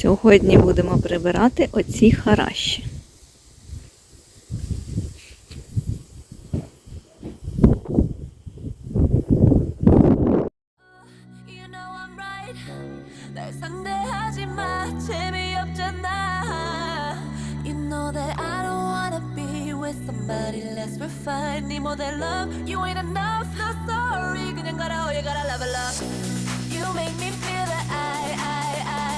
Сьогодні будемо прибирати оці хараші. You make me feel that I, I, I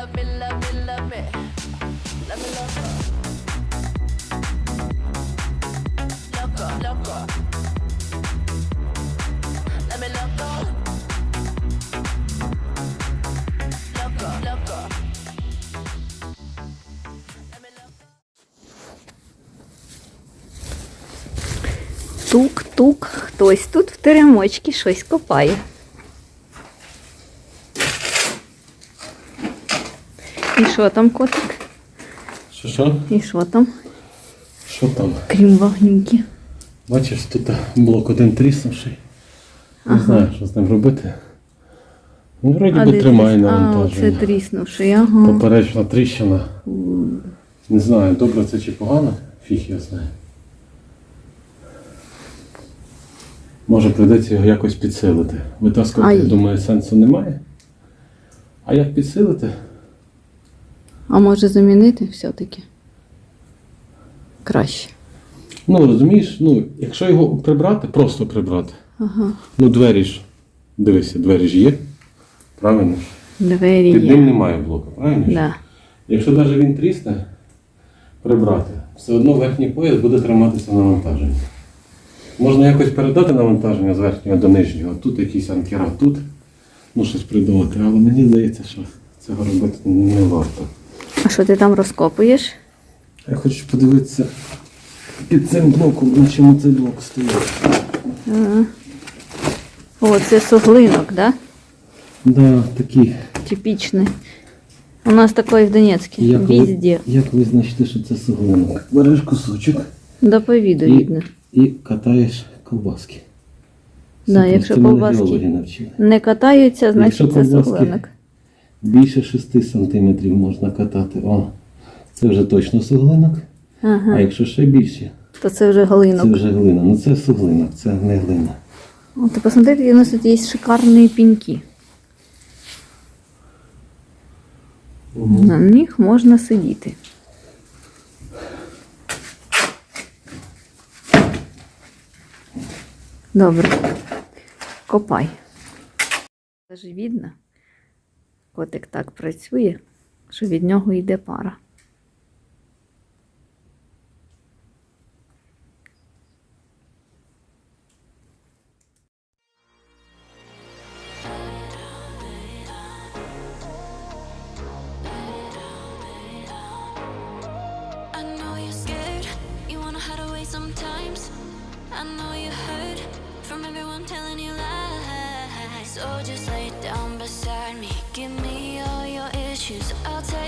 Тук-тук, хтось тут в теремочці щось копає. І що там, котик? Що що? І що там, Що там? крім вогнюки? Бачиш, тут блок один тріснувший. Не знаю, що з ним робити. Ну, вроді би тримає тріс- А, навантаження. це тріснувши, ага. Поперечна тріщина. Не знаю, добре це чи погано, фіг я знаю. Може прийдеться його якось підсилити. Витаскувати, я думаю, сенсу немає. А як підсилити? А може замінити все-таки? Краще. Ну, розумієш, ну, якщо його прибрати, просто прибрати. Ага. Ну, двері ж. Дивися, двері ж є. Правильно? Двері Під є. ним немає блоку, правильно? Да. Якщо навіть він трісне, прибрати, все одно верхній пояс буде триматися навантаження. Можна якось передати навантаження з верхнього до нижнього. Тут якийсь анкера, тут ну щось придумати, але мені здається, що цього робити не варто. А що ти там розкопуєш? Я хочу подивитися під цим блоком, на чому цей блок стоїть. Ага. О, це суглинок, да? Да, такий. Типічний. У нас такий в Донецьку. Як, ви- Везде. як визначити, що це суглинок? Береш кусочок Доповіду і, видно. І катаєш ковбаски. Да, якщо ковбаски. Не катаються, значить це суглинок. Більше 6 сантиметрів можна катати. О, це вже точно суглинок. Ага. А якщо ще більше, То це вже це вже глина. Ну це суглинок, це не глина. О, ти посмотри, у нас тут есть шикарные пеньки. На них можна сидіти. Добре. Копай. Це ж видно. Котик так працює, що від нього йде пара. Sometimes. I know you hurt from everyone telling you lies. So just lay down beside me, give me all your issues. I'll 'em